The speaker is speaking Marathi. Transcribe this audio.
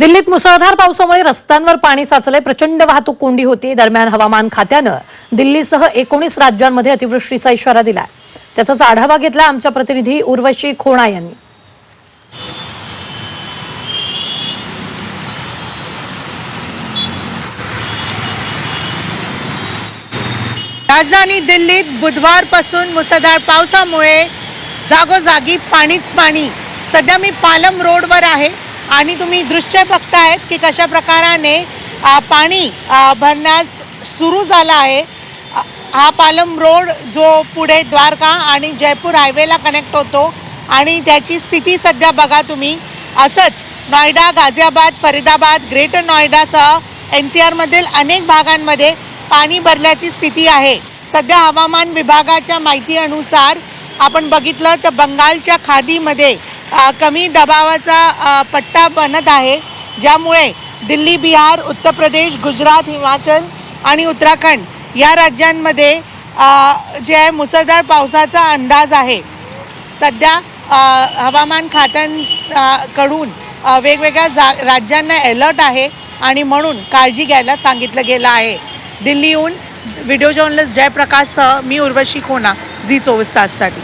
दिल्लीत मुसळधार पावसामुळे रस्त्यांवर पाणी साचले प्रचंड वाहतूक कोंडी होती. दरम्यान हवामान खात्यानं दिल्लीसह एकोणीस राज्यांमध्ये अतिवृष्टीचा इशारा दिला त्याचाच आढावा घेतला आमच्या प्रतिनिधी उर्वशी खोणा यांनी. राजधानी दिल्लीत बुधवारपासून मुसळधार पावसामुळे जागोजागी पाणीच पाणी. सध्या मी पालम रोडवर आहे. आणि तुम्ही दृश्य बघतायत की कशा प्रकाराने पाणी भरण्यास सुरू झाला आहे. हा पालम रोड जो पुढे द्वारका आणि जयपूर हायवेला कनेक्ट होतो आणि त्याची स्थिती सध्या बघा तुम्ही. असंच नॉयडा गाझियाबाद फरीदाबाद ग्रेटर नॉयडासह एन सी आरमधील अनेक भागांमध्ये पाणी भरल्याची स्थिती आहे. सध्या हवामान विभागाच्या माहितीनुसार आपण बघितलं तर बंगालच्या खादीमध्ये कमी दबावाचा पट्टा बनत आहे. ज्यामुळे दिल्ली बिहार उत्तर प्रदेश गुजरात हिमाचल आणि उत्तराखंड या राज्यांमध्ये जे आहे मुसळधार पावसाचा अंदाज आहे. सध्या हवामान खात्यांकडून वेगवेगळ्या जा राज्यांना अलर्ट आहे आणि म्हणून काळजी घ्यायला सांगितलं गेलं आहे. दिल्लीहून व्हिडिओ जर्नलिस्ट जयप्रकाशसह मी उर्वशी खोना झी चोवीस ताससाठी.